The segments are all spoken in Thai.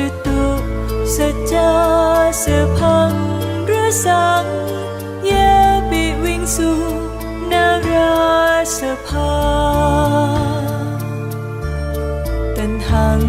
จุตุสัจจาสพังรสังเยปิวิงสุนาราสภาตันหัง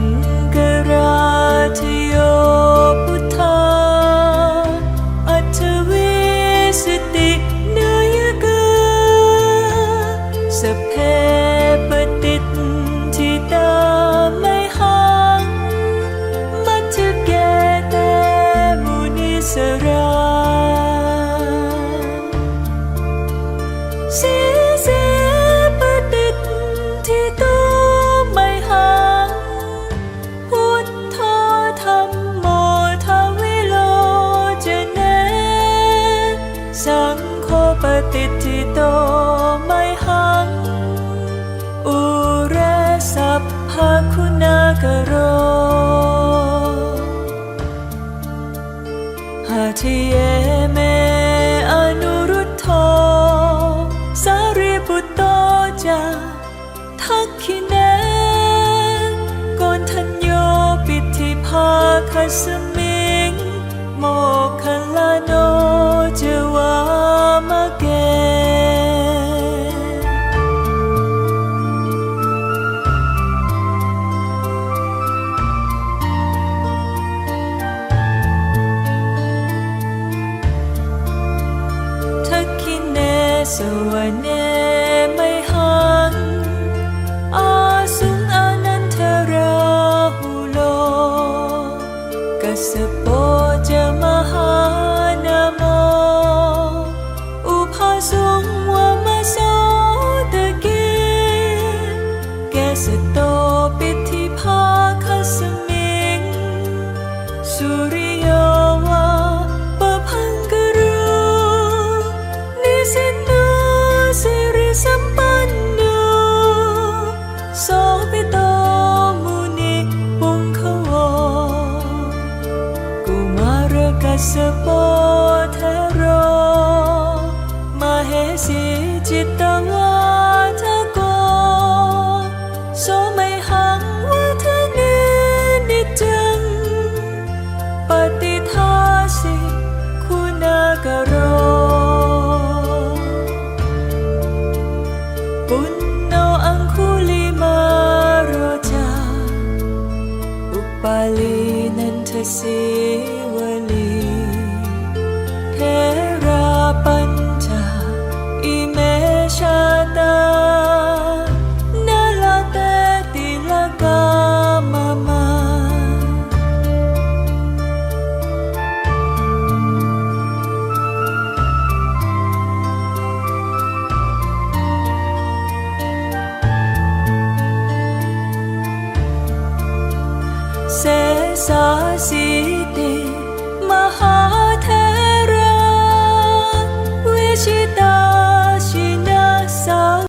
ปฏิทิโตไมหัง อุเรสัพพคุณากโรหาทิเยเมอนุรุทโธสารีปุตโตจาทักขิเนกนทัญโยปิธิภาคัสม สวเสัมปันโนโสภิโตมุนิปุงขวกุมารกัสสปเทโร Palinan tasi